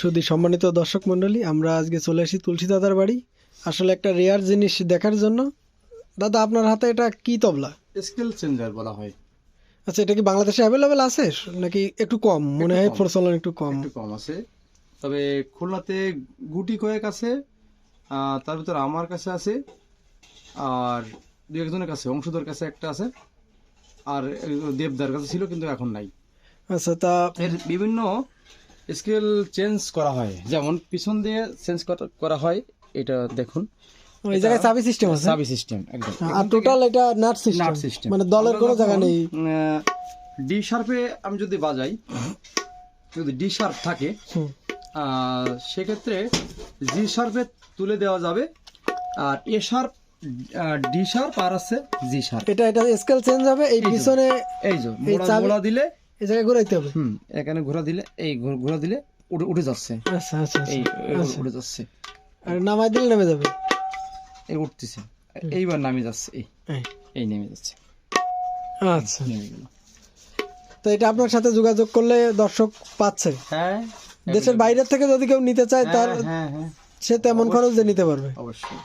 শুধু সম্মানিত দর্শক মণ্ডলী আমরা আজকে চলে এসেছি তুলসী দাদার বাড়ি। আসলে একটা রেয়ার জিনিস দেখার জন্য। দাদা আপনার হাতে এটা কি তবলা? স্কেল চেঞ্জার বলা হয়। আচ্ছা এটা কি বাংলাদেশে অ্যাভেলেবেল আছে? নাকি একটু কম? মনে হয়। প্রচলন একটু কম। একটু কম আছে। তবে খুলনাতে গুটি কয়েক আছে তার ভিতরে আমার কাছে আছে আর দু একজনের কাছে অংশধর কাছে একটা আছে আর দেবদার কাছে ছিল কিন্তু এখন নাই। আচ্ছা তা এর বিভিন্ন স্কেল চেঞ্জ করা হয়। যেমন পিছন দিয়ে চেঞ্জ করা হয় এটা দেখুন। ওই জায়গায় চাবি সিস্টেম আছে? সাবি সিস্টেম একদম। আর টোটাল এটা নাট সিস্টেম মানে দলের কোনো জায়গা নেই। ডি শার্পে আমি যদি বাজাই যদি ডি শার্প থাকে সেক্ষেত্রে জি শার্পে তুলে দেওয়া যাবে আর এ শার্প ডি শার্প আর আছে জি শার্প এটা এটা স্কেল চেঞ্জ হবে এই। পিছনে এই যে এই মোড়া দিলে এই জায়গায় ঘুরাইতে হবে? হুম এখানে ঘোরা দিলে এই ঘোরা দিলে উঠে উঠে যাচ্ছে। আচ্ছা আচ্ছা এই আচ্ছা। উঠে যাচ্ছে। আর নামাই দিলে নেমে যাবে? এই উঠতেছে। এইবার নামে যাচ্ছে এই। এই। নেমে যাচ্ছে। আচ্ছা। নেমে গেল। তো এটা আপনার সাথে যোগাযোগ করলে দর্শক পাচ্ছে। হ্যাঁ দেশের বাইরের থেকে যদি কেউ নিতে চায় তার হ্যাঁ হ্যাঁ। সে তেমন খরচ দিয়ে নিতে পারবে। অবশ্যই।